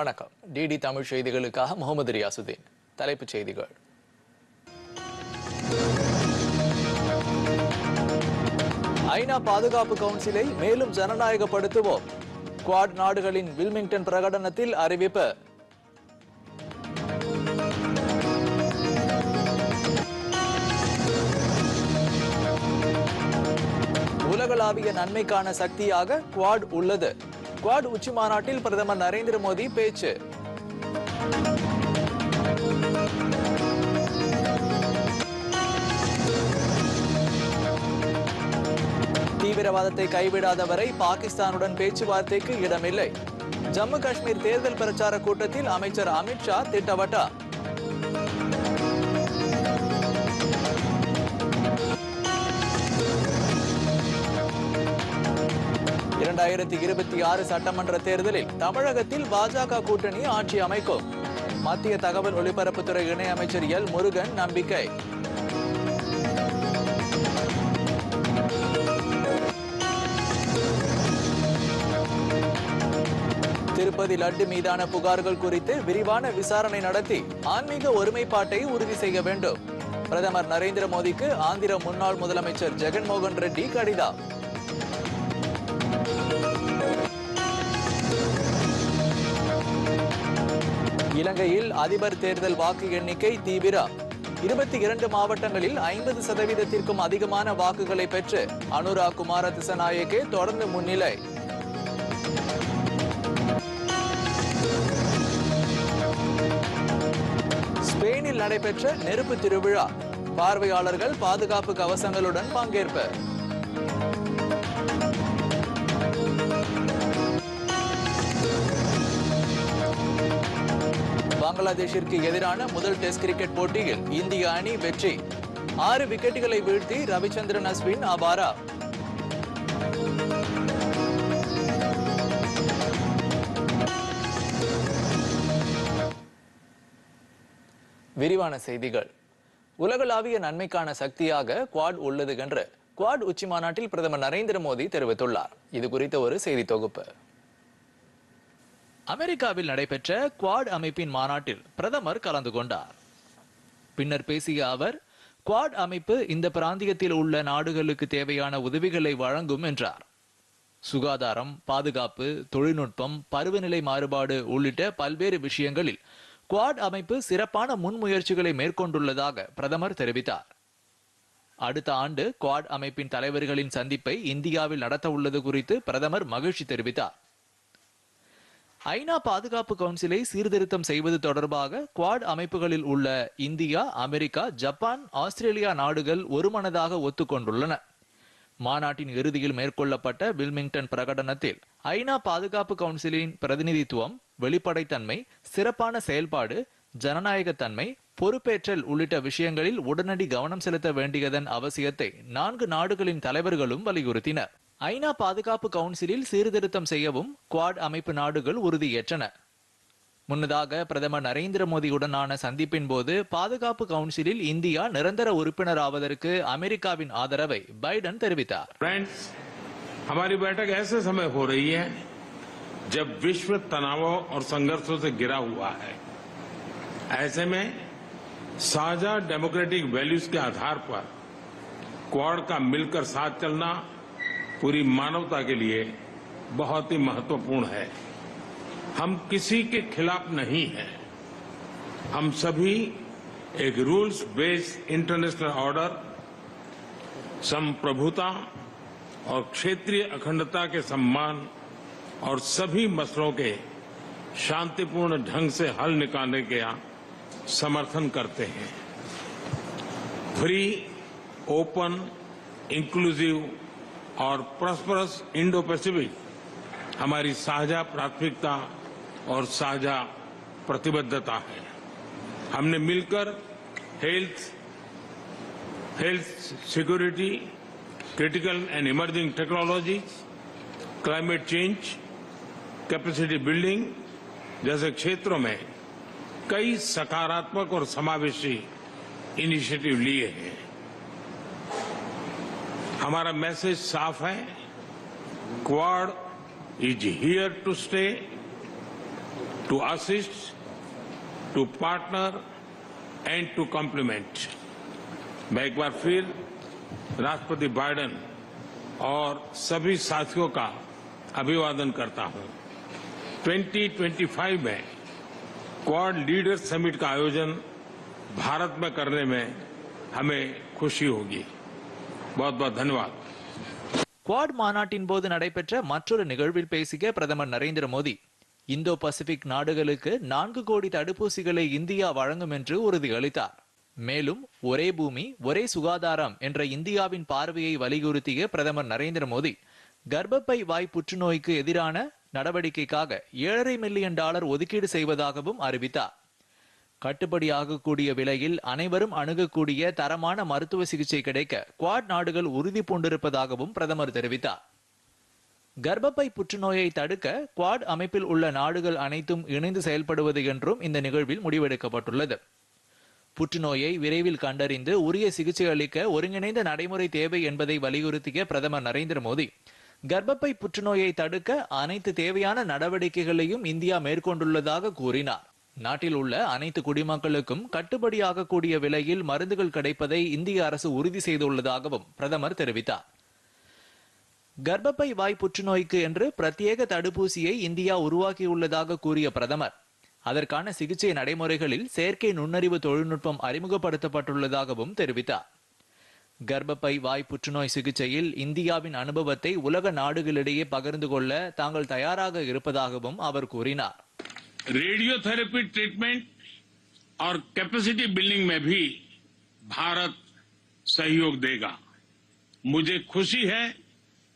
வணக்கம். டிடி தமிழ் செய்திகளுக்காக முகமது ரியாசுதீன். தலைப்புச் செய்திகள். ஐநா பாதுகாப்பு கவுன்சிலை மேலும் ஜனநாயகப்படுத்துவோம். குவாட் நாடுகளின் வில்மிங்டன் பிரகடனத்தில் அறிவிப்பு. உலகளாவிய நன்மைக்கான சக்தியாக குவாட் உள்ளது. குவாட் உச்சி மாநாட்டில் பிரதமர் நரேந்திர மோடி பேச்சு. தீவிரவாதத்தை கைவிடாதவரை பாகிஸ்தானுடன் பேச்சுவார்த்தைக்கு இடமில்லை. ஜம்மு காஷ்மீர் தேர்தல் பிரச்சார கூட்டத்தில் அமைச்சர் அமித்ஷா திட்டவட்டார் இரண்டாயிரத்தி இருபத்தி ஆறு சட்டமன்ற தேர்தலில் தமிழகத்தில் பாஜக கூட்டணி ஆட்சி அமைக்கும். மத்திய தகவல் ஒலிபரப்புத்துறை இணையமைச்சர் எல். முருகன் நம்பிக்கை. திருப்பதி லட்டு மீதான புகார்கள் குறித்து விரிவான விசாரணை நடத்தி ஆன்மீக ஒருமைப்பாட்டை உறுதி செய்ய வேண்டும். பிரதமர் நரேந்திர மோடிக்கு ஆந்திர முன்னாள் முதலமைச்சர் ஜெகன்மோகன் ரெட்டி கடிதம். இலங்கையில் அதிபர் தேர்தல் வாக்கு எண்ணிக்கை தீவிரம் இருபத்தி இரண்டு மாவட்டங்களில் ஐம்பது சதவீதத்திற்கும் அதிகமான வாக்குகளை பெற்று அனுரா குமார திசநாயக்கே தொடர்ந்து முன்னிலை. ஸ்பெயினில் நடைபெற்ற நெருப்பு திருவிழா. பார்வையாளர்கள் பாதுகாப்பு கவசங்களுடன் பங்கேற்பு. பங்களாதேஷிற்கு எதிரான முதல் டெஸ்ட் கிரிக்கெட் போட்டியில் இந்திய அணி வெற்றி. ஆறு விக்கெட்டுகளை வீழ்த்தி ரவிச்சந்திரன் அஸ்வின் அபாரா. விரிவான செய்திகள். உலகளாவிய நன்மைக்கான சக்தியாக குவாட் உள்ளது என்று குவாட் உச்சி மாநாட்டில் பிரதமர் நரேந்திர மோடி தெரிவித்துள்ளார். இது குறித்த ஒரு செய்தி தொகுப்பு. அமெரிக்காவில் நடைபெற்ற குவாட் அமைப்பின் மாநாட்டில் பிரதமர் கலந்து கொண்டார். பின்னர் பேசிய அவர் குவாட் அமைப்பு இந்த பிராந்தியத்தில் உள்ள நாடுகளுக்கு தேவையான உதவிகளை வழங்கும் என்றார். சுகாதாரம் பாதுகாப்பு தொழில்நுட்பம் பருவநிலை மாறுபாடு உள்ளிட்ட பல்வேறு விஷயங்களில் குவாட் அமைப்பு சிறப்பான முன்முயற்சிகளை மேற்கொண்டுள்ளதாக பிரதமர் தெரிவித்தார். அடுத்த ஆண்டு குவாட் அமைப்பின் தலைவர்களின் சந்திப்பை இந்தியாவில் நடத்த உள்ளது குறித்து பிரதமர் மகிழ்ச்சி தெரிவித்தார். ஐநா பாதுகாப்பு கவுன்சிலை சீர்திருத்தம் செய்வது தொடர்பாக குவாட் அமைப்புகளில் உள்ள இந்தியா அமெரிக்கா ஜப்பான் ஆஸ்திரேலியா நாடுகள் ஒருமனதாக ஒத்துக்கொண்டுள்ளன. மாநாட்டின் இறுதியில் மேற்கொள்ளப்பட்ட வில்மிங்டன் பிரகடனத்தில் ஐநா பாதுகாப்பு கவுன்சிலின் பிரதிநிதித்துவம் வெளிப்படைத்தன்மை சிறப்பான செயல்பாடு ஜனநாயகத்தன்மை பொறுப்பேற்றல் உள்ளிட்ட விஷயங்களில் உடனடி கவனம் செலுத்த வேண்டியதன் அவசியத்தை நான்கு நாடுகளின் தலைவர்களும் வலியுறுத்தினர். ஐநா பாதுகாப்பு கவுன்சிலில் சீர்திருத்தம் செய்யவும் குவாட் அமைப்பு நாடுகள் உறுதியேற்றன முன்னதாக பிரதமர் நரேந்திர மோடியுடனான சந்திப்பின் போது பாதுகாப்பு கவுன்சிலில் இந்தியா நிரந்தர உறுப்பினர் ஆவதற்கு அமெரிக்காவின் ஆதரவை பைடன் தெரிவித்தார் फ्रेंड्स हमारी बैठक ऐसे समय हो रही है जब विश्व तनावों और संघर्षों से घिरा हुआ है ऐसे में साझा डेमोक्रेटिक वैल्यूज के आधार पर क्वाड का मिलकर साथ चलना पूरी मानवता के लिए बहुत ही महत्वपूर्ण है। हम किसी के खिलाफ नहीं हैं। हम सभी एक रूल्स बेस्ड इंटरनेशनल ऑर्डर संप्रभुता और क्षेत्रीय अखंडता के सम्मान और सभी मसलों के शांतिपूर्ण ढंग से हल निकालने का समर्थन करते हैं। फ्री ओपन इंक्लूसिव और प्रॉस्परस इंडो पैसिफिक हमारी साझा प्राथमिकता और साझा प्रतिबद्धता है। हमने मिलकर health health security critical and emerging technologies climate change capacity building जैसे क्षेत्रों में कई सकारात्मक और समावेशी इनिशिएटिव लिए हैं। हमारा मैसेज साफ़ है। Quad is here to stay to assist to partner and to complement. मैं एक बार फिर राष्ट्रपति बाइडेन और सभी साथियों का अभिवादन करता हूँ। 2025 में क्वाड लीडर्स समिट का आयोजन भारत में करने में हमें खुशी होगी। बहुत बहुत धन्यवाद குவாட் மாநாட்டின் போது நடைபெற்ற மற்றொரு நிகழ்வில் பேசிய பிரதமர் நரேந்திர மோடி இந்தோ பசிபிக் நாடுகளுக்கு நான்கு கோடி தடுப்பூசிகளை இந்தியா வழங்கும் என்று உறுதியளித்தார் மேலும் ஒரே பூமி ஒரே சுகாதாரம் என்ற இந்தியாவின் பார்வையை வலியுறுத்திய பிரதமர் நரேந்திர மோடி கர்ப்பப்பை வாய் புற்றுநோய்க்கு எதிரான நடவடிக்கைக்காக ஏழரை மில்லியன் டாலர் ஒதுக்கீடு செய்வதாகவும் அறிவித்தார் கட்டுப்படியாகக்கூடிய விலையில் அனைவரும் அணுகக்கூடிய தரமான மருத்துவ சிகிச்சை கிடைக்க குவாட் நாடுகள் உறுதி பூண்டிருப்பதாகவும் பிரதமர் தெரிவித்தார். கர்ப்பப்பை புற்றுநோயை தடுக்க குவாட் அமைப்பில் உள்ள நாடுகள் அனைத்தும் இணைந்து செயல்படுவது என்றும் இந்த நிகழ்வில் முடிவெடுக்கப்பட்டுள்ளது. புற்றுநோயை விரைவில் கண்டறிந்து உரிய சிகிச்சை அளிக்க ஒருங்கிணைந்த நடைமுறை தேவை என்பதை வலியுறுத்திய பிரதமர் நரேந்திர மோடி கர்ப்பப்பை புற்றுநோயை தடுக்க அனைத்து தேவையான நடவடிக்கைகளையும் இந்தியா மேற்கொண்டுள்ளதாக கூறினார். நாட்டில் உள்ள அனைத்து குடிமக்களுக்கும் கட்டுப்படியாகக்கூடிய விலையில் மருந்துகள் கிடைப்பதை இந்திய அரசு உறுதி செய்துள்ளதாகவும் பிரதமர் தெரிவித்தார். கர்ப்பப்பை வாய் புற்றுநோய்க்கு என்று பிரத்யேக தடுப்பூசியை இந்தியா உருவாக்கியுள்ளதாக கூறிய பிரதமர் அதற்கான சிகிச்சை நடைமுறைகளில் செயற்கை நுண்ணறிவு தொழில்நுட்பம் அறிமுகப்படுத்தப்பட்டுள்ளதாகவும் தெரிவித்தார். கர்ப்பப்பை வாய் புற்றுநோய் சிகிச்சையில் இந்தியாவின் அனுபவத்தை உலக நாடுகளிடையே பகிர்ந்து கொள்ள தாங்கள் தயாராக இருப்பதாகவும் அவர் கூறினார். रेडियोथेरेपी ट्रीटमेंट और कैपेसिटी बिल्डिंग में भी भारत सहयोग देगा। मुझे खुशी है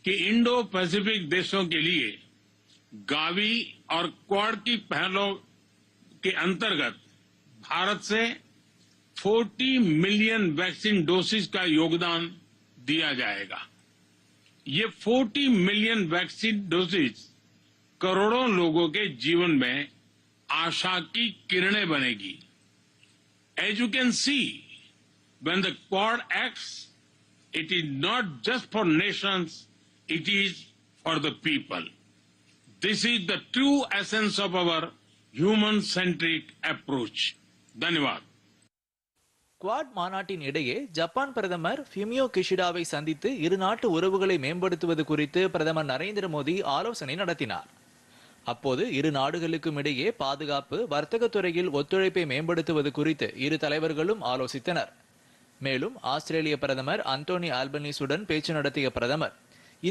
कि इंडो पैसिफिक देशों के लिए गावी और क्वाड की पहलों के अंतर्गत भारत से 40 मिलियन वैक्सीन डोसेज का योगदान दिया जाएगा। ये 40 मिलियन वैक्सीन डोसेज करोड़ों लोगों के जीवन में आशा की किरणें बनेगी as you can see when the quad acts it is not just for nations it is for the people this is the true essence of our human centric approach धन्यवाद Quad மாநாட்டின் இடையே ஜப்பான் பிரதமர் ஃபியூமியோ கிஷிடாவை சந்தித்து இரு நாட்டு உறவுகளை மேம்படுத்துவது குறித்து பிரதமர் நரேந்திர மோடி ஆலோசனை நடத்தினார் அப்போது இரு நாடுகளுக்கும் இடையே பாதுகாப்பு வர்த்தக துறையில் ஒத்துழைப்பை மேம்படுத்துவது குறித்து இரு தலைவர்களும் ஆலோசித்தனர். மேலும் ஆஸ்திரேலிய பிரதமர் அந்தோனி ஆல்பனீஸுடன் பேச்சு நடத்திய பிரதமர்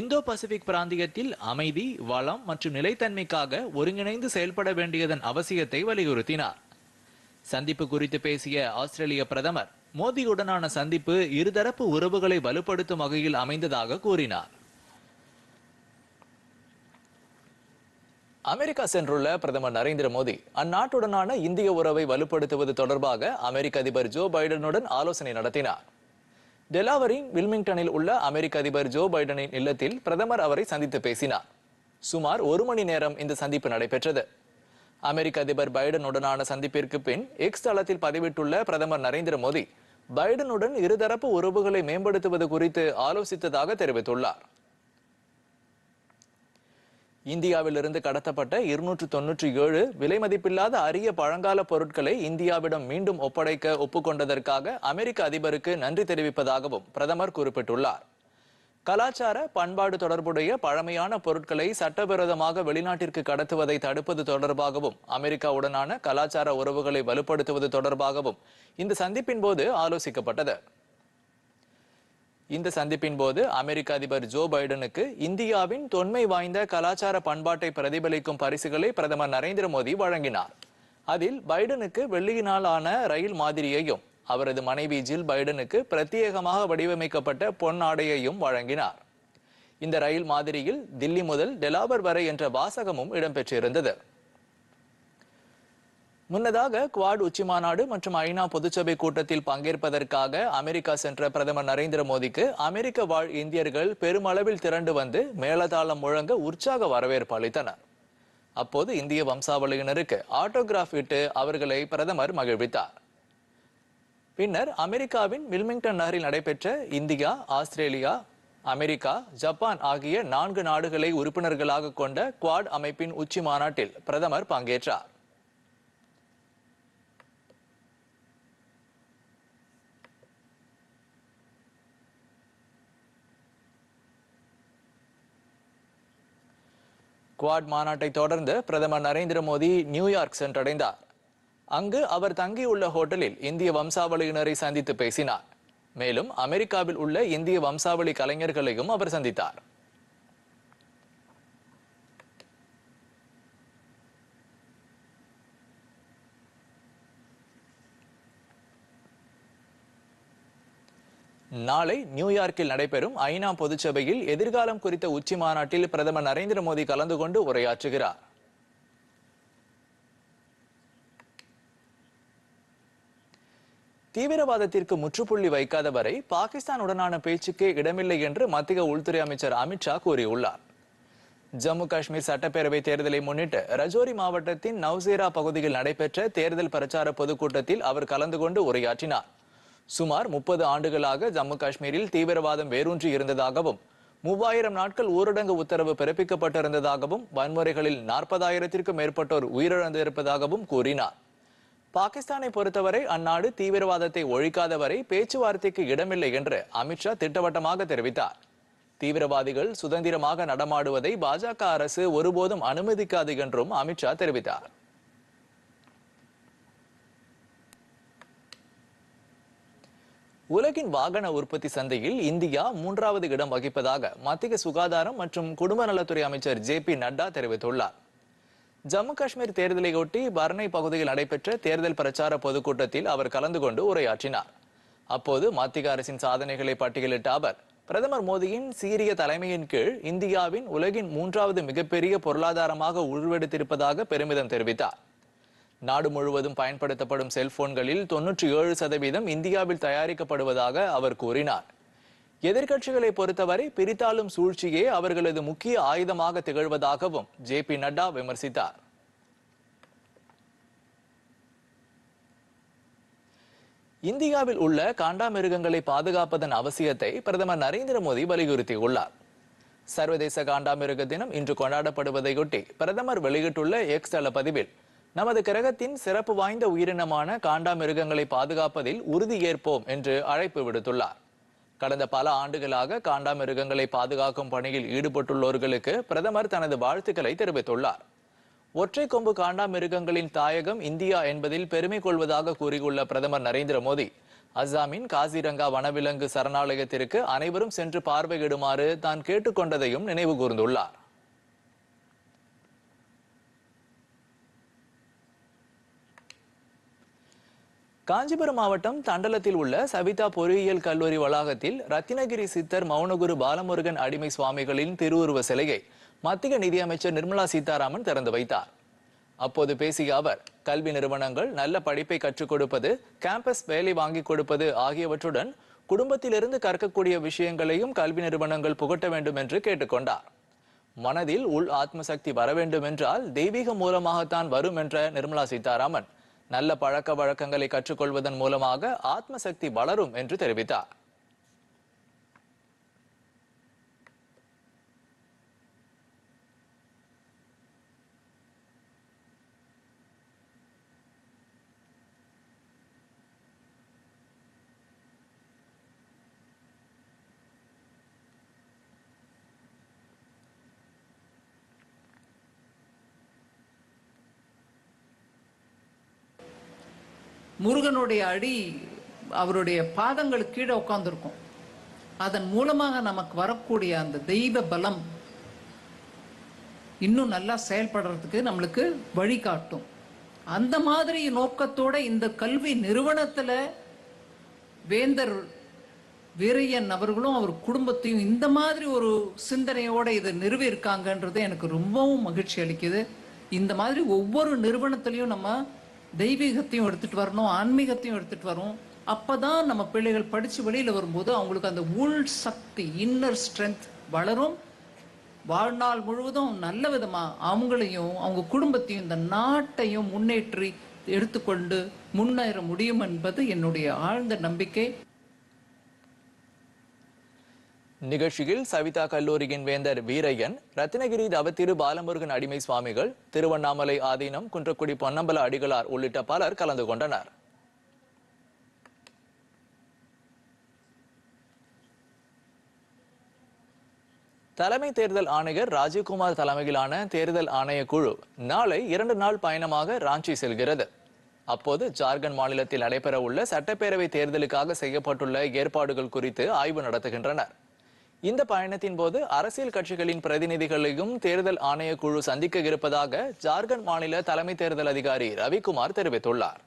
இந்தோ பசிபிக் பிராந்தியத்தில் அமைதி வளம் மற்றும் நிலைத்தன்மைக்காக ஒருங்கிணைந்து செயல்பட வேண்டியதன் அவசியத்தை வலியுறுத்தினார். சந்திப்பு குறித்து பேசிய ஆஸ்திரேலிய பிரதமர் மோடியுடனான சந்திப்பு இருதரப்பு உறவுகளை வலுப்படுத்தும் வகையில் அமைந்ததாக கூறினார். அமெரிக்கா சென்றுள்ள பிரதமர் நரேந்திர மோடி அந்நாட்டுடனான இந்திய உறவை வலுப்படுத்துவது தொடர்பாக அமெரிக்க அதிபர் ஜோ பைடனுடன் ஆலோசனை நடத்தினார். டெலாவரின் வில்மிங்டனில் உள்ள அமெரிக்க அதிபர் ஜோ பைடனின் இல்லத்தில் பிரதமர் அவரை சந்தித்து பேசினார். சுமார் ஒரு மணி நேரம் இந்த சந்திப்பு நடைபெற்றது. அமெரிக்க அதிபர் பைடனுடனான சந்திப்பிற்கு பின் எக்ஸ் தளத்தில் பதிவிட்டுள்ள பிரதமர் நரேந்திர மோடி பைடனுடன் இருதரப்பு உறவுகளை மேம்படுத்துவது குறித்து ஆலோசித்ததாக தெரிவித்துள்ளார். இந்தியாவிலிருந்து கடத்தப்பட்ட இருநூற்று தொன்னூற்றி ஏழு விலை மதிப்பில்லாத அரிய பழங்கால பொருட்களை இந்தியாவிடம் மீண்டும் ஒப்படைக்க ஒப்புக்கொண்டதற்காக அமெரிக்க அதிபருக்கு நன்றி தெரிவிப்பதாகவும் பிரதமர் குறிப்பிட்டுள்ளார். கலாச்சார பண்பாடு தொடர்புடைய பழமையான பொருட்களை சட்டவிரோதமாக வெளிநாட்டிற்கு கடத்துவதை தடுப்பது தொடர்பாகவும் அமெரிக்காவுடனான கலாச்சார உறவுகளை வலுப்படுத்துவது தொடர்பாகவும் இந்த சந்திப்பின் போது ஆலோசிக்கப்பட்டது. இந்த சந்திப்பின் போது அமெரிக்க அதிபர் ஜோ பைடனுக்கு இந்தியாவின் தொன்மை வாய்ந்த கலாச்சார பண்பாட்டை பிரதிபலிக்கும் பரிசுகளை பிரதமர் நரேந்திர மோடி வழங்கினார். அதில் பைடனுக்கு வெள்ளியினால் ஆன ரயில் மாதிரியையும் அவரது மனைவி ஜில் பைடனுக்கு பிரத்யேகமாக வடிவமைக்கப்பட்ட பொன்னாடையையும் வழங்கினார். இந்த ரயில் மாதிரியில் தில்லி முதல் டெலாபர் வரை என்ற வாசகமும் இடம்பெற்றிருந்தது. முன்னதாக குவாட் உச்சி மாநாடு மற்றும் ஐநா பொதுச்சபை கூட்டத்தில் பங்கேற்பதற்காக அமெரிக்கா சென்ற பிரதமர் நரேந்திர மோடிக்கு அமெரிக்க வாழ் இந்தியர்கள் பெருமளவில் திரண்டு வந்து மேலதாளம் முழங்க உற்சாக வரவேற்பு அளித்தனர். அப்போது இந்திய வம்சாவளியினருக்கு ஆட்டோகிராஃப் இட்டு அவர்களை பிரதமர் மகிழ்வித்தார். பின்னர் அமெரிக்காவின் வில்மிங்டன் நகரில் நடைபெற்ற இந்தியா ஆஸ்திரேலியா அமெரிக்கா ஜப்பான் ஆகிய நான்கு நாடுகளை உறுப்பினர்களாக கொண்ட குவாட் அமைப்பின் உச்சி மாநாட்டில் பிரதமர் பங்கேற்றார். குவாட் மாநாட்டை தொடர்ந்து பிரதமர் நரேந்திர மோடி நியூயார்க் சென்றடைந்தார். அங்கு அவர் தங்கியுள்ள ஹோட்டலில் இந்திய வம்சாவளியினரை சந்தித்து பேசினார். மேலும் அமெரிக்காவில் உள்ள இந்திய வம்சாவளி கலைஞர்களையும் அவர் சந்தித்தார். நாளை நியூயார்க்கில் நடைபெறும் ஐநா பொதுச்சபையில் எதிர்காலம் குறித்த உச்சி மாநாட்டில் பிரதமர் நரேந்திர மோடி கலந்து கொண்டு உரையாற்றுகிறார். தீவிரவாதத்திற்கு முற்றுப்புள்ளி வைக்காத வரை பாகிஸ்தானுடனான பேச்சுக்கே இடமில்லை என்று மத்திய உள்துறை அமைச்சர் அமித்ஷா கூறியுள்ளார். ஜம்மு காஷ்மீர் சட்டப்பேரவை தேர்தலை முன்னிட்டு ரஜோரி மாவட்டத்தின் நவ்சேரா பகுதியில் நடைபெற்ற தேர்தல் பிரச்சார பொதுக்கூட்டத்தில் அவர் கலந்து கொண்டு உரையாற்றினார். சுமார் முப்பது ஆண்டுகளாக ஜம்மு காஷ்மீரில் தீவிரவாதம் வேரூன்றி இருந்ததாகவும் மூவாயிரம் நாட்கள் ஊரடங்கு உத்தரவு பிறப்பிக்கப்பட்டிருந்ததாகவும் வன்முறைகளில் நாற்பதாயிரத்திற்கும் மேற்பட்டோர் உயிரிழந்திருப்பதாகவும் கூறினார். பாகிஸ்தானை பொறுத்தவரை அந்நாடு தீவிரவாதத்தை ஒழிக்காதவரை பேச்சுவார்த்தைக்கு இடமில்லை என்று அமித்ஷா திட்டவட்டமாக தெரிவித்தார். தீவிரவாதிகள் சுதந்திரமாக நடமாடுவதை பாஜக அரசு ஒருபோதும் அனுமதிக்காது என்றும் அமித்ஷா தெரிவித்தார். உலகின் வாகன உற்பத்தி சந்தையில் இந்தியா மூன்றாவது இடம் வகிப்பதாக மத்திய சுகாதாரம் மற்றும் குடும்ப நலத்துறை அமைச்சர் ஜே பி நட்டா தெரிவித்துள்ளார். ஜம்மு காஷ்மீர் தேர்தலையொட்டி பர்னை பகுதியில் நடைபெற்ற தேர்தல் பிரச்சார பொதுக்கூட்டத்தில் அவர் கலந்து கொண்டு உரையாற்றினார். அப்போது மத்திய அரசின் சாதனைகளை பட்டியலிட்ட அவர் பிரதமர் மோடியின் சீரிய தலைமையின் கீழ் இந்தியாவின் உலகின் மூன்றாவது மிகப்பெரிய பொருளாதாரமாக உருவெடுத்திருப்பதாக பெருமிதம் தெரிவித்தார். நாடு முழுவதும் பயன்படுத்தப்படும் செல்போன்களில் தொன்னூற்றி ஏழு சதவீதம் இந்தியாவில் தயாரிக்கப்படுவதாக அவர் கூறினார். எதிர்க்கட்சிகளை பொறுத்தவரை பிரித்தாளும் சூழ்ச்சியே அவர்களது முக்கிய ஆயுதமாக திகழ்வதாகவும் ஜே பி நட்டா விமர்சித்தார். இந்தியாவில் உள்ள காண்டாமிருகங்களை பாதுகாப்பதன் அவசியத்தை பிரதமர் நரேந்திர மோடி வலியுறுத்தியுள்ளார். சர்வதேச காண்டாமிருக தினம் இன்று கொண்டாடப்படுவதையொட்டி பிரதமர் வெளியிட்டுள்ள எக்ஸ் தள பதிவில் நமது கிரகத்தின் சிறப்பு வாய்ந்த உயிரினமான காண்டாமிருகங்களை பாதுகாப்பதில் உறுதி ஏற்போம் என்று அழைப்பு விடுத்துள்ளார். கடந்த பல ஆண்டுகளாக காண்டாமிருகங்களை பாதுகாக்கும் பணியில் ஈடுபட்டுள்ளோர்களுக்கு பிரதமர் தனது வாழ்த்துக்களை தெரிவித்துள்ளார். ஒற்றை கொம்பு காண்டாமிருகங்களின் தாயகம் இந்தியா என்பதில் பெருமை கொள்வதாக கூறியுள்ள பிரதமர் நரேந்திர மோடி அஸ்ஸாமின் காசிரங்கா வனவிலங்கு சரணாலயத்திற்கு அனைவரும் சென்று பார்வையிடுமாறு தான் கேட்டுக்கொண்டதையும் நினைவு கூர்ந்துள்ளார். காஞ்சிபுரம் மாவட்டம் தண்டலத்தில் உள்ள சவிதா பொறியியல் கல்லூரி வளாகத்தில் ரத்தினகிரி சித்தர் மௌனகுரு பாலமுருகன் அடிமை சுவாமிகளின் திருவுருவ சிலையை மத்திய நிதியமைச்சர் நிர்மலா சீதாராமன் திறந்து வைத்தார். அப்போது பேசிய அவர் கல்வி நிறுவனங்கள் நல்ல படிப்பை கற்றுக் கொடுப்பது கேம்பஸ் வேலை வாங்கி கொடுப்பது ஆகியவற்றுடன் குடும்பத்திலிருந்து கற்கக்கூடிய விஷயங்களையும் கல்வி நிறுவனங்கள் புகட்ட வேண்டும் என்று கேட்டுக்கொண்டார் மனதில் உள் ஆத்மசக்தி வர வேண்டும் என்றால் தெய்வீகம் மூலமாகத்தான் வரும் என்ற நிர்மலா சீதாராமன் நல்ல பழக்க வழக்கங்களை கற்றுக்கொள்வதன் மூலமாக ஆத்மசக்தி வளரும் என்று தெரிவித்தார். முருகனுடைய அடி அவருடைய பாதங்களுக்கு கீழே உட்கார்ந்துருக்கும். அதன் மூலமாக நமக்கு வரக்கூடிய அந்த தெய்வ பலம் இன்னும் நல்லா செயல்படுறதுக்கு நம்மளுக்கு வழிகாட்டும் அந்த மாதிரி நோக்கத்தோட இந்த கல்வி நிறுவனத்தில் வேந்தர் வீரையன் அவர்களும் அவர் குடும்பத்தையும் இந்த மாதிரி ஒரு சிந்தனையோட இதை நிறுவியிருக்காங்கன்றது எனக்கு ரொம்பவும் மகிழ்ச்சி அளிக்குது. இந்த மாதிரி ஒவ்வொரு நிறுவனத்திலையும் நம்ம தெய்வீகத்தையும் எடுத்துட்டு வரணும் ஆன்மீகத்தையும் எடுத்துட்டு வரணும். அப்பதான் நம்ம பிள்ளைகள் படிச்சு வெளியில வரும்போது அவங்களுக்கு அந்த உள் சக்தி இன்னர் ஸ்ட்ரென்த் வளரும். வாழ்நாள் முழுவதும் நல்ல விதமா அவங்களையும் அவங்க குடும்பத்தையும் இந்த நாட்டையும் முன்னேற்றி எடுத்துக்கொண்டு முன்னேற முடியும் என்பது என்னுடைய ஆழ்ந்த நம்பிக்கை. நிகழ்ச்சியில் சவிதா கல்லூரியின் வேந்தர் வீரையன் ரத்னகிரி தவத்திரு பாலமுருகன் அடிமை சுவாமிகள் திருவண்ணாமலை ஆதீனம் குன்றக்குடி பொன்னம்பல அடிகளார் உள்ளிட்ட பலர் கலந்து கொண்டனர். தலைமை தேர்தல் ஆணையர் ராஜீவ்குமார் தலைமையிலான தேர்தல் ஆணைய குழு நாளை இரண்டு நாள் பயணமாக ராஞ்சி செல்கிறது. அப்போது ஜார்க்கண்ட் மாநிலத்தில் நடைபெறவுள்ள சட்டப்பேரவை தேர்தலுக்காக செய்யப்பட்டுள்ள ஏற்பாடுகள் குறித்து ஆய்வு நடத்துகின்றனர். இந்த பயணத்தின் போது அரசியல் கட்சிகளின் பிரதிநிதிகளையும் தேர்தல் ஆணையக்குழு குழு சந்திக்க இருப்பதாக ஜார்க்கண்ட் மாநில தலைமை தேர்தல் அதிகாரி ரவிக்குமார் தெரிவித்துள்ளார்.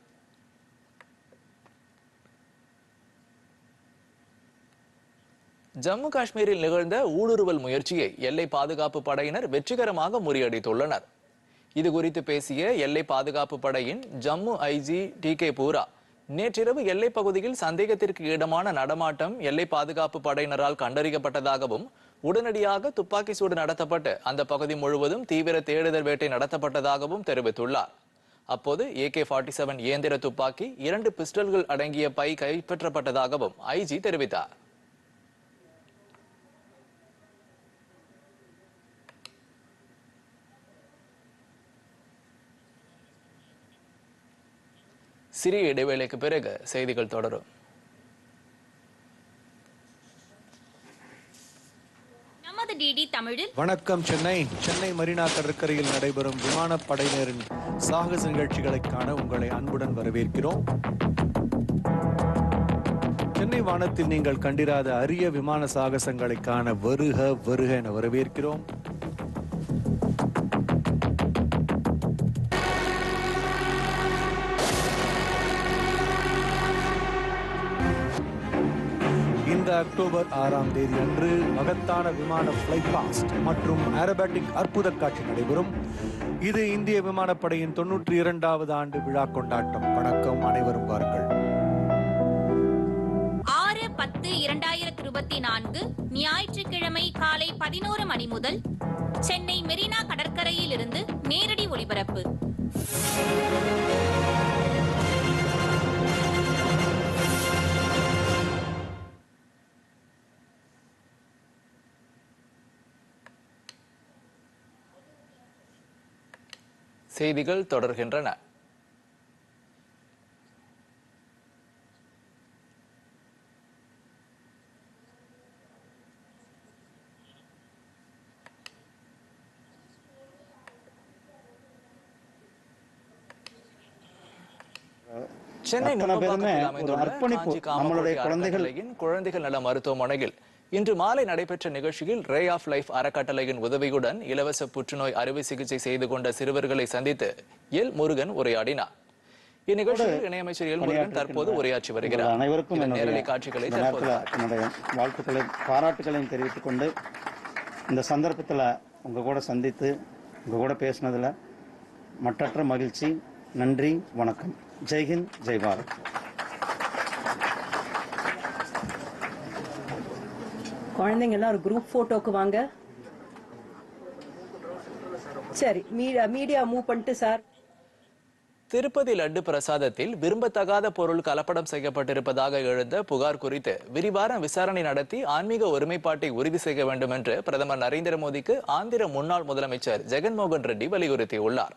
ஜம்மு காஷ்மீரில் நிகழ்ந்த ஊடுருவல் முயற்சியை எல்லை பாதுகாப்பு படையினர் வெற்றிகரமாக முறியடித்துள்ளனர். இது குறித்து பேசிய எல்லை பாதுகாப்பு படையின் ஜம்மு ஐஜி டி கே பூரா நேற்றிரவு எல்லைப் பகுதியில் சந்தேகத்திற்கு இடமான நடமாட்டம் எல்லை பாதுகாப்பு படையினரால் கண்டறியப்பட்டதாகவும் உடனடியாக துப்பாக்கி சூடு நடத்தப்பட்டு அந்த பகுதி முழுவதும் தீவிர தேடுதல் வேட்டை நடத்தப்பட்டதாகவும் தெரிவித்துள்ளார். அப்போது ஏகே ஃபார்ட்டி செவன் இயந்திர துப்பாக்கி இரண்டு பிஸ்டல்கள் அடங்கிய பை கைப்பற்றப்பட்டதாகவும் ஐஜி தெரிவித்தார். சிறிய இடைவேளைக்கு பிறகு செய்திகள் தொடரும். நமது டிடி தமிழில் வணக்கம் சென்னை. சென்னை மெரினா கடற்கரையில் நடைபெறும் விமானப்படையினரின் சாகச நிகழ்ச்சிகளை காண உங்களை அன்புடன் வரவேற்கிறோம். சென்னை வானத்தில் நீங்கள் கண்டிராத அரிய விமான சாகசங்களை காண வருக வருக என வரவேற்கிறோம். அக்டோபர் ஆறாம் தேதி அன்று மகத்தான விமான ஃபிளைட் பாஸ்ட் மற்றும் ஏரோபேட்டிக் அற்புத காட்சி நடைபெறும். இது இந்திய விமானப்படையின் தொன்னூற்றி இரண்டாவது ஆண்டு விழா கொண்டாட்டம். வணக்கம் அனைவரும் வாருங்கள். ஆறு பத்து இரண்டாயிரத்தி இருபத்தி நான்கு ஞாயிற்றுக்கிழமை காலை பதினோரு மணி முதல் சென்னை மெரினா கடற்கரையில் இருந்து நேரடி ஒளிபரப்பு. செய்திகள் தொடர்கின்றன சென்னை ஒரு அமைந்துள்ள. காஞ்சி குழந்தைகள் அறக்கட்டளையின் குழந்தைகள் நல மருத்துவமனையில் இன்று மாலை நடைபெற்ற நிகழ்ச்சியில் ரே ஆஃப் லைஃப் அறக்கட்டளையின் உதவியுடன் இலவச புற்றுநோய் அறுவை சிகிச்சை செய்து கொண்ட சிறுவர்களை சந்தித்து எல். முருகன் உரையாடினார். இந்நிகழ்ச்சியில் இணையமைச்சர் எல். முருகன் தற்போது உரையாற்றி வருகிறார். அனைவருக்கும் நேரலை காட்சிகளை வாழ்த்துக்களையும் பாராட்டுகளையும் தெரிவித்துக் கொண்டு இந்த சந்தர்ப்பத்தில் உங்கள் கூட சந்தித்து உங்கள் கூட பேசினதில் மட்டற்ற மகிழ்ச்சி நன்றி வணக்கம். ஜெய்ஹிந்த் ஜெய் பாரத். குழந்தைங்க எல்லாம் ஒரு குரூப் போட்டோக்கு வாங்க. சரி மீடியா மீடியா மூவ் பண்ணிட்டு சார் திருப்பதி லட்டு பிரசாதத்தில் விரும்பத்தகாத பொருள் கலப்படம் செய்யப்பட்டிருப்பதாக எழுந்த புகார் குறித்து விரிவான விசாரணை நடத்தி ஆன்மீக ஒருமைப்பாட்டை உறுதி செய்ய வேண்டும் என்று பிரதமர் நரேந்திர மோடிக்கு ஆந்திர முன்னாள் முதலமைச்சர் ஜெகன்மோகன் ரெட்டி வலியுறுத்தியுள்ளார்.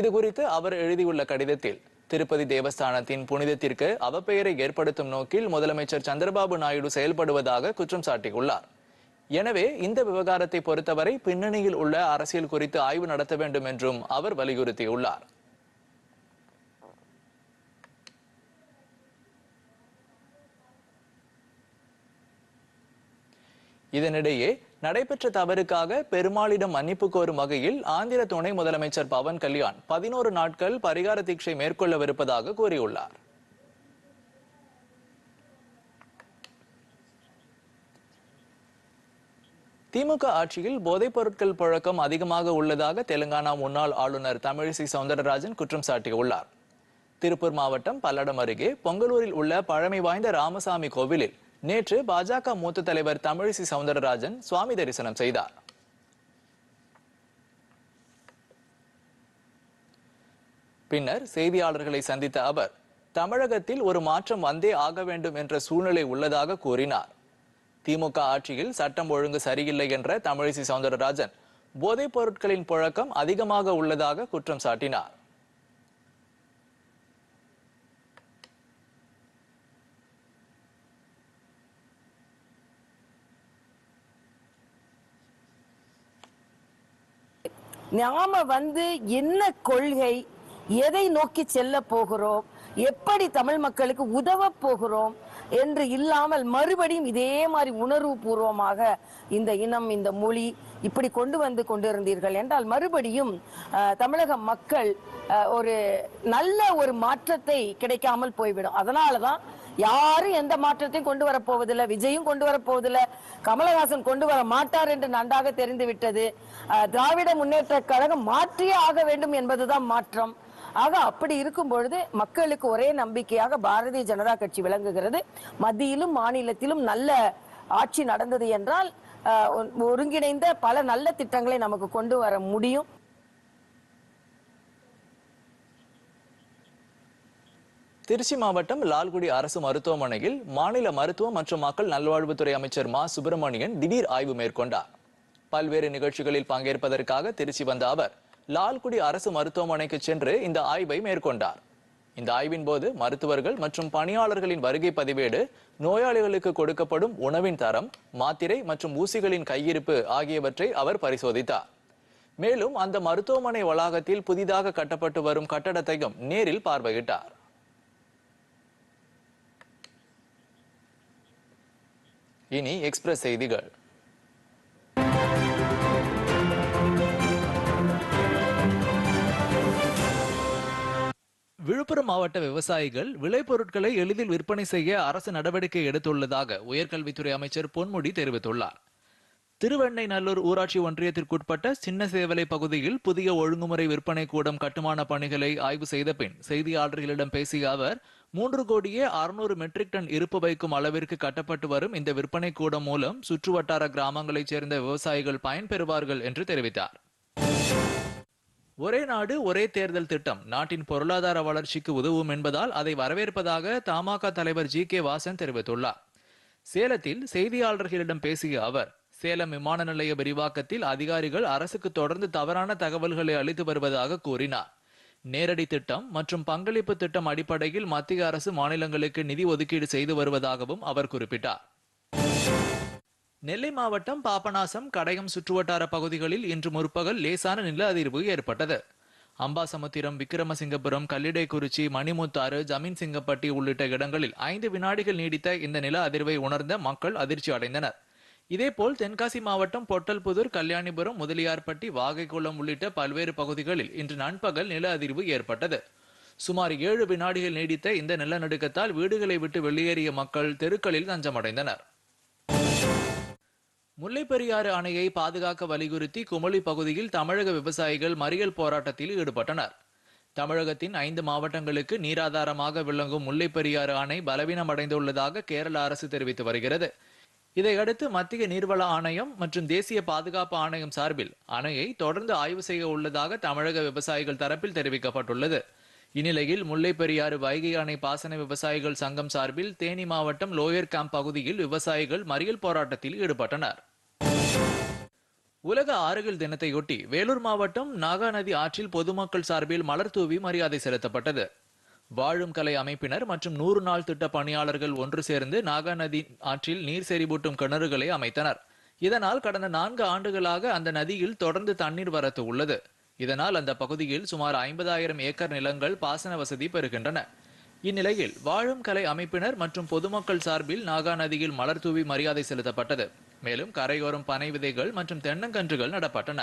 இது குறித்து அவர் எழுதியுள்ள கடிதத்தில் திருப்பதி தேவஸ்தானத்தின் புனிதத்திற்கு அவப்பெயரை ஏற்படுத்தும் நோக்கில் முதலமைச்சர் சந்திரபாபு நாயுடு செயல்படுவதாக குற்றம் சாட்டியுள்ளார். எனவே இந்த விவகாரத்தை பொறுத்தவரை பின்னணியில் உள்ள அரசியல் குறித்து ஆய்வு நடத்த வேண்டும் என்றும் அவர் வலியுறுத்தியுள்ளார். இதனிடையே நடைபெற்ற தவறுக்காக பெருமாளிடம் மன்னிப்பு கோரும் வகையில் ஆந்திர துணை முதலமைச்சர் பவன் கல்யாண் பதினோரு நாட்கள் பரிகார தீட்சை மேற்கொள்ளவிருப்பதாக கூறியுள்ளார். திமுக ஆட்சியில் போதைப் பொருட்கள் புழக்கம் அதிகமாக உள்ளதாக தெலுங்கானா முன்னாள் ஆளுநர் தமிழிசை சவுந்தரராஜன் குற்றம் சாட்டியுள்ளார். திருப்பூர் மாவட்டம் பல்லடம் அருகே பொங்கலூரில் உள்ள பழமை வாய்ந்த ராமசாமி கோவிலில் நேற்று பாஜக மூத்த தலைவர் தமிழிசை சவுந்தரராஜன் சுவாமி தரிசனம் செய்தார். பின்னர் செய்தியாளர்களை சந்தித்த அவர் தமிழகத்தில் ஒரு மாற்றம் வந்தே ஆக வேண்டும் என்ற சூழ்நிலை உள்ளதாக கூறினார். திமுக ஆட்சியில் சட்டம் ஒழுங்கு சரியில்லை என்ற தமிழிசை சவுந்தரராஜன் போதைப் பொருட்களின் புழக்கம் அதிகமாக உள்ளதாக குற்றம் சாட்டினார். நாம வந்து என்ன கொள்கை எதை நோக்கி செல்ல போகிறோம் எப்படி தமிழ் மக்களுக்கு உதவ போகிறோம் என்று இல்லாமல் மறுபடியும் இதே மாதிரி உணர்வு பூர்வமாக இந்த இனம் இந்த மொழி இப்படி கொண்டு வந்து கொண்டிருந்தீர்கள் என்றால் மறுபடியும் தமிழக மக்கள் ஒரு நல்ல ஒரு மாற்றத்தை கிடைக்காமல் போய்விடும். அதனால தான் யாரும் எந்த மாற்றத்தையும் கொண்டு வரப்போவதில்லை. விஜயும் கொண்டு வரப்போவதில்லை. கமலஹாசன் கொண்டு வர மாட்டார் என்று நன்றாக தெரிந்து விட்டது. திராவிட முன்னேற்ற கழகம் மாற்றியே ஆக வேண்டும் என்பதுதான் மாற்றம். ஆக அப்படி இருக்கும் பொழுது மக்களுக்கு ஒரே நம்பிக்கையாக பாரதிய ஜனதா கட்சி விளங்குகிறது. மத்தியிலும் மாநிலத்திலும் நல்ல ஆட்சி நடந்தது என்றால் ஒருங்கிணைந்த பல நல்ல திட்டங்களை நமக்கு கொண்டு வர முடியும். திருச்சி மாவட்டம் லால்குடி அரசு மருத்துவமனையில் மாநில மருத்துவ மற்றும் மக்கள் நல்வாழ்வுத்துறை அமைச்சர் மா. சுப்பிரமணியன் திடீர் ஆய்வு மேற்கொண்டார். பல்வேறு நிகழ்ச்சிகளில் பங்கேற்பதற்காக திருச்சி வந்த அவர் லால்குடி அரசு மருத்துவமனைக்கு சென்று இந்த ஆய்வை மேற்கொண்டார். இந்த ஆய்வின் போது மருத்துவர்கள் மற்றும் பணியாளர்களின் வருகை பதிவேடு நோயாளிகளுக்கு கொடுக்கப்படும் உணவின் தரம் மாத்திரை மற்றும் ஊசிகளின் கையிருப்பு ஆகியவற்றை அவர் பரிசோதித்தார். மேலும் அந்த மருத்துவமனை வளாகத்தில் புதிதாக கட்டப்பட்டு வரும் கட்டடத்தையும் நேரில் பார்வையிட்டார். இனி எக்ஸ்பிரஸ் செய்திகள். விழுப்புரம் மாவட்ட விவசாயிகள் விளைபொருட்களை எளிதில் விற்பனை செய்ய அரசு நடவடிக்கை எடுத்துள்ளதாக உயர்கல்வித்துறை அமைச்சர் பொன்முடி தெரிவித்துள்ளார். திருவெண்ணைநல்லூர் ஊராட்சி ஒன்றியத்திற்குட்பட்ட சின்ன சேவலை பகுதியில் புதிய ஒழுங்குமுறை விற்பனை கூடம் கட்டுமான பணிகளை ஆய்வு செய்த பின் செய்தியாளர்களிடம் பேசிய அவர் மூன்று கோடியே அறுநூறு மெட்ரிக் டன் இருப்பு வைக்கும் அளவிற்கு கட்டப்பட்டு வரும் இந்த விற்பனை கூடம் மூலம் சுற்றுவட்டார கிராமங்களைச் சேர்ந்த விவசாயிகள் பயன்பெறுவார்கள் என்று தெரிவித்தார். ஒரே நாடு ஒரே தேர்தல் திட்டம். நாட்டின் பொருளாதார வளர்ச்சிக்கு உதவும் என்பதால் அதை வரவேற்பதாக தமாக தலைவர் ஜி கே வாசன் தெரிவித்துள்ளார். சேலத்தில் செய்தியாளர்களிடம் பேசிய அவர் சேலம் விமான நிலைய விரிவாக்கத்தில் அதிகாரிகள் அரசுக்கு தொடர்ந்து தவறான தகவல்களை அளித்து வருவதாக கூறினார். நேரடி திட்டம் மற்றும் பங்களிப்பு திட்டம் அடிப்படையில் மத்திய அரசு மாநிலங்களுக்கு நிதி ஒதுக்கீடு செய்து வருவதாகவும் அவர் குறிப்பிட்டார். நெல்லை மாவட்டம் பாபநாசம் கடையம் சுற்றுவட்டார பகுதிகளில் இன்று முற்பகல் லேசான நில அதிர்வு ஏற்பட்டது. அம்பாசமுத்திரம் விக்கிரமசிங்கபுரம் கல்லிடைக்குறிச்சி மணிமுத்தாறு ஜமீன் சிங்கப்பட்டி உள்ளிட்ட இடங்களில் ஐந்து வினாடிகள் நீடித்த இந்த நில அதிர்வை உணர்ந்த மக்கள் அதிர்ச்சி அடைந்தனர். இதேபோல் தென்காசி மாவட்டம் பொட்டல்புதூர் கல்யாணிபுரம் முதலியார்பட்டி வாகைக்குளம் உள்ளிட்ட பல்வேறு பகுதிகளில் இன்று நண்பகல் நில அதிர்வு ஏற்பட்டது. சுமார் ஏழு வினாடிகள் நீடித்த இந்த நிலநடுக்கத்தால் வீடுகளை விட்டு வெளியேறிய மக்கள் தெருக்களில் தஞ்சமடைந்தனர். முல்லைப்பெரியாறு அணையை பாதுகாக்க வலியுறுத்தி குமளி பகுதியில் தமிழக விவசாயிகள் மறியல் போராட்டத்தில் ஈடுபட்டனர். தமிழகத்தின் ஐந்து மாவட்டங்களுக்கு நீராதாரமாக விளங்கும் முல்லைப்பெரியாறு அணை பலவீனமடைந்துள்ளதாக கேரள அரசு தெரிவித்து வருகிறது. இதையடுத்து மத்திய நீர்வள ஆணையம் மற்றும் தேசிய பாதுகாப்பு ஆணையம் சார்பில் அணையை தொடர்ந்து ஆய்வு செய்ய உள்ளதாக தமிழக விவசாயிகள் தரப்பில் தெரிவிக்கப்பட்டுள்ளது. இந்நிலையில் முல்லைப்பெரியாறு வைகை அணை பாசன விவசாயிகள் சங்கம் சார்பில் தேனி மாவட்டம் லோயர் கேம்ப் பகுதியில் விவசாயிகள் மறியல் போராட்டத்தில் ஈடுபட்டனர். உலக ஆறுகள் தினத்தையொட்டி வேலூர் மாவட்டம் நாகா நதி ஆற்றில் பொதுமக்கள் சார்பில் மலர் தூவி மரியாதை செலுத்தப்பட்டது. வாழும் கலை அமைப்பினர் மற்றும் நூறு நாள் திட்ட பணியாளர்கள் ஒன்று சேர்ந்து நாகாநதி ஆற்றில் நீர் செறிவூட்டும் கிணறுகளை அமைத்தனர். இதனால் கடந்த நான்கு ஆண்டுகளாக அந்த நதியில் தொடர்ந்து தண்ணீர் வரத்து உள்ளது. இதனால் அந்த பகுதியில் சுமார் ஐம்பதாயிரம் ஏக்கர் நிலங்கள் பாசன வசதி பெறுகின்றன. இந்நிலையில் வாழும் கலை அமைப்பினர் மற்றும் பொதுமக்கள் சார்பில் நாகா நதியில் மலர் தூவி மரியாதை செலுத்தப்பட்டது. மேலும் கரையோரம் பனை விதைகள் மற்றும் தென்னங்கன்றுகள் நடப்பட்டன.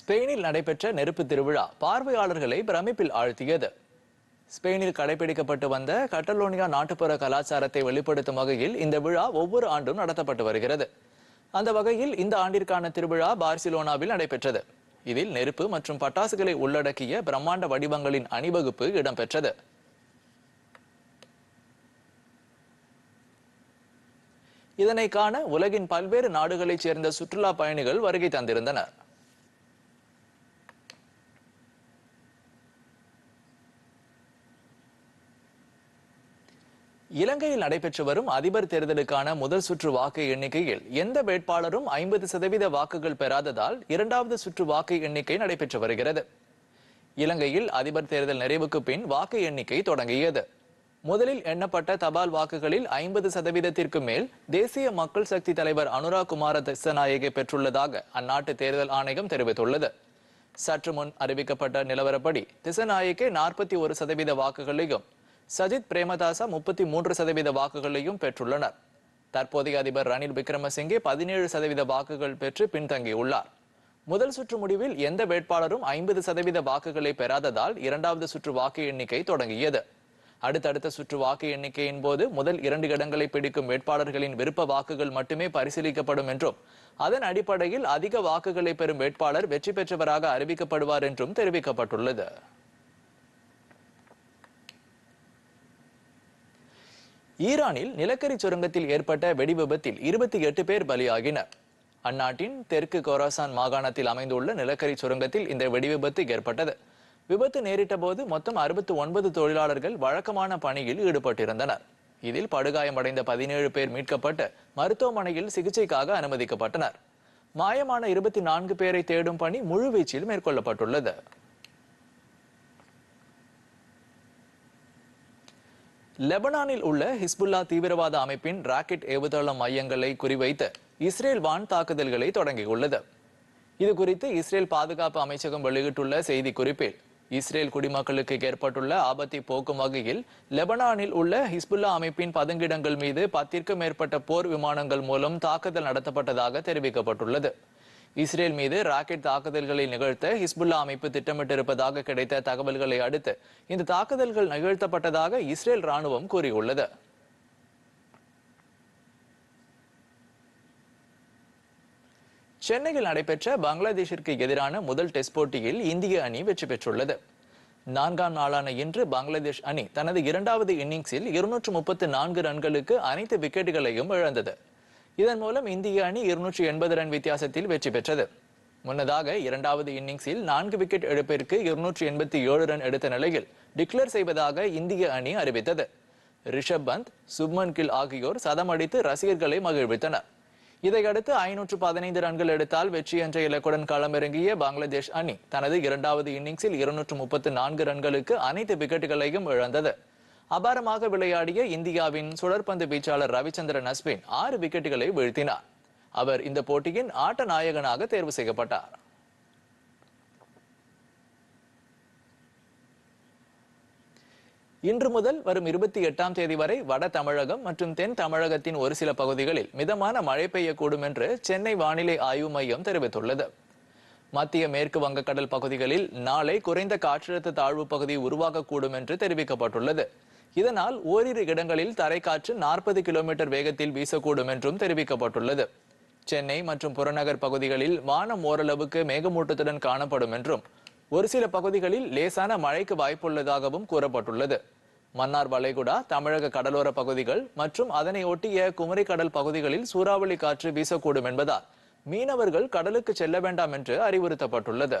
ஸ்பெயினில் நடைபெற்ற நெருப்பு திருவிழா பார்வையாளர்களை பிரமிப்பில் ஆழ்த்தியது. ஸ்பெயினில் கடைபிடிக்கப்பட்டு வந்த கட்டலோனியா நாட்டுப்புற கலாச்சாரத்தை வெளிப்படுத்தும் வகையில் இந்த விழா ஒவ்வொரு ஆண்டும் நடத்தப்பட்டு வருகிறது. அந்த வகையில் இந்த ஆண்டிற்கான திருவிழா பார்சிலோனாவில் நடைபெற்றது. இதில் நெருப்பு மற்றும் பட்டாசுகளை உள்ளடக்கிய பிரம்மாண்ட வடிவங்களின் அணிவகுப்பு இடம்பெற்றது. இதனை காண உலகின் பல்வேறு நாடுகளைச் சேர்ந்த சுற்றுலா பயணிகள் வருகை தந்திருந்தனர். இலங்கையில் நடைபெற்று வரும் அதிபர் தேர்தலுக்கான முதல் சுற்று வாக்கு எண்ணிக்கையில் எந்த வேட்பாளரும் ஐம்பது சதவீத வாக்குகள் பெறாததால் இரண்டாவது சுற்று வாக்கு எண்ணிக்கை நடைபெற்று வருகிறது. இலங்கையில் அதிபர் தேர்தல் நிறைவுக்கு பின் வாக்கு எண்ணிக்கை தொடங்கியது. முதலில் எண்ணப்பட்ட தபால் வாக்குகளில் ஐம்பது சதவீதத்திற்கு மேல் தேசிய மக்கள் சக்தி தலைவர் அனுரா குமார திசநாயகை பெற்றுள்ளதாக அந்நாட்டு தேர்தல் ஆணையம் தெரிவித்துள்ளது. சற்று முன் அறிவிக்கப்பட்ட நிலவரப்படி திசநாயக்கே நாற்பத்தி ஒரு சதவீத வாக்குகளையும் சஜித் பிரேமதாசா முப்பத்தி மூன்று சதவீத வாக்குகளையும் பெற்றுள்ளனர். தற்போதைய அதிபர் ரணில் விக்ரமசிங்கே பதினேழு சதவீத வாக்குகள் பெற்று பின்தங்கியுள்ளார். முதல் சுற்று முடிவில் எந்த வேட்பாளரும் ஐம்பது சதவீத வாக்குகளை பெறாததால் இரண்டாவது சுற்று வாக்கு எண்ணிக்கை தொடங்கியது. அடுத்தடுத்த சுற்று வாக்கு எண்ணிக்கையின் போது முதல் இரண்டு இடங்களை பிடிக்கும் வேட்பாளர்களின் விருப்ப வாக்குகள் மட்டுமே பரிசீலிக்கப்படும் என்றும் அதன் அடிப்படையில் அதிக வாக்குகளை பெறும் வேட்பாளர் வெற்றி பெற்றவராக அறிவிக்கப்படுவார் என்றும் தெரிவிக்கப்பட்டுள்ளது. ஈரானில் நிலக்கரி சுரங்கத்தில் ஏற்பட்ட வெடிவிபத்தில் இருபத்தி எட்டு பேர் பலியாகினர். அந்நாட்டின் தெற்கு கொராசான் மாகாணத்தில் அமைந்துள்ள நிலக்கரி சுரங்கத்தில் இந்த வெடிவிபத்து ஏற்பட்டது. விபத்து நேரிட்ட போது மொத்தம் அறுபத்தி ஒன்பது தொழிலாளர்கள் வழக்கமான பணியில் ஈடுபட்டிருந்தனர். இதில் படுகாயமடைந்த பதினேழு பேர் மீட்கப்பட்டு மருத்துவமனையில் சிகிச்சைக்காக அனுமதிக்கப்பட்டனர். மாயமான இருபத்தி நான்கு பேரை தேடும் பணி முழுவீச்சில் மேற்கொள்ளப்பட்டுள்ளது. லெபனானில் உள்ள ஹிஸ்புல்லா தீவிரவாத அமைப்பின் ராக்கெட் ஏவுதள மையங்களை குறிவைத்து இஸ்ரேல் வான் தாக்குதல்களை தொடங்கியுள்ளது. இது குறித்து இஸ்ரேல் பாதுகாப்பு அமைச்சகம் வெளியிட்டுள்ள செய்தி குறிப்பில் இஸ்ரேல் குடிமக்களுக்கு ஏற்பட்டுள்ள ஆபத்தை போக்கும் வகையில் லெபனானில் உள்ள ஹிஸ்புல்லா அமைப்பின் பதுங்கிடங்கள் மீது பத்திற்கும் மேற்பட்ட போர் விமானங்கள் மூலம் தாக்குதல் நடத்தப்பட்டதாக தெரிவிக்கப்பட்டுள்ளது. இஸ்ரேல் மீது ராக்கெட் தாக்குதல்களை நிகழ்த்த ஹிஸ்புல்லா அமைப்பு திட்டமிட்டிருப்பதாக கிடைத்த தகவல்களை அடுத்து இந்த தாக்குதல்கள் நிகழ்த்தப்பட்டதாக இஸ்ரேல் ராணுவம் கூறியுள்ளது. சென்னையில் நடைபெற்ற பங்களாதேஷிற்கு எதிரான முதல் டெஸ்ட் போட்டியில் இந்திய அணி வெற்றி பெற்றுள்ளது. நான்காம் நாளான இன்று பங்களாதேஷ் அணி தனது இரண்டாவது இன்னிங்ஸில் இருநூற்று முப்பத்து நான்கு ரன்களுக்கு அனைத்து விக்கெட்டுகளையும் இழந்தது. இதன் மூலம் இந்திய அணி இருநூற்றி எண்பது ரன் வித்தியாசத்தில் வெற்றி பெற்றது. முன்னதாக இரண்டாவது இன்னிங்ஸில் நான்கு விக்கெட் இழப்பிற்கு இருநூற்றி எண்பத்தி ஏழு ரன் எடுத்த நிலையில் டிக்ளேர் செய்வதாக இந்திய அணி அறிவித்தது. ரிஷப் பந்த் சுப்மன் கில் ஆகியோர் சதம் அடித்து ரசிகர்களை மகிழ்வித்தனர். இதையடுத்து ஐநூற்று பதினைந்து ரன்கள் எடுத்தால் வெற்றி என்ற இலக்குடன் களமிறங்கிய பங்களாதேஷ் அணி தனது இரண்டாவது இன்னிங்ஸில் இருநூற்று முப்பத்து நான்கு ரன்களுக்கு அனைத்து விக்கெட்டுகளையும் இழந்தது. அபாரமாக விளையாடிய இந்தியாவின் சுழற்பந்து வீச்சாளர் ரவிச்சந்திரன் அஸ்வின் ஆறு விக்கெட்டுகளை வீழ்த்தினார். அவர் இந்த போட்டியின் ஆட்ட நாயகனாக தேர்வு செய்யப்பட்டார். இன்று முதல் வரும் இருபத்தி எட்டாம் தேதி வரை வட தமிழகம் மற்றும் தென் தமிழகத்தின் ஒரு சில பகுதிகளில் மிதமான மழை பெய்யக்கூடும் என்று சென்னை வானிலை ஆய்வு மையம் தெரிவித்துள்ளது. மத்திய மேற்கு வங்கக்கடல் பகுதிகளில் நாளை குறைந்த காற்றழுத்த தாழ்வு பகுதி உருவாகக்கூடும் என்று தெரிவிக்கப்பட்டுள்ளது. இதனால் ஓரிரு இடங்களில் தரைக்காற்று நாற்பது கிலோமீட்டர் வேகத்தில் வீசக்கூடும் என்றும் தெரிவிக்கப்பட்டுள்ளது. சென்னை மற்றும் புறநகர் பகுதிகளில் வானம் ஓரளவுக்கு மேகமூட்டத்துடன் காணப்படும் என்றும் ஒரு சில பகுதிகளில் லேசான மழைக்கு வாய்ப்புள்ளதாகவும் கூறப்பட்டுள்ளது. மன்னார் வளைகுடா தமிழக கடலோர பகுதிகள் மற்றும் அதனை ஒட்டிய குமரி கடல் பகுதிகளில் சூறாவளி காற்று வீசக்கூடும் என்பதால் மீனவர்கள் கடலுக்கு செல்ல வேண்டாம் என்று அறிவுறுத்தப்பட்டுள்ளது.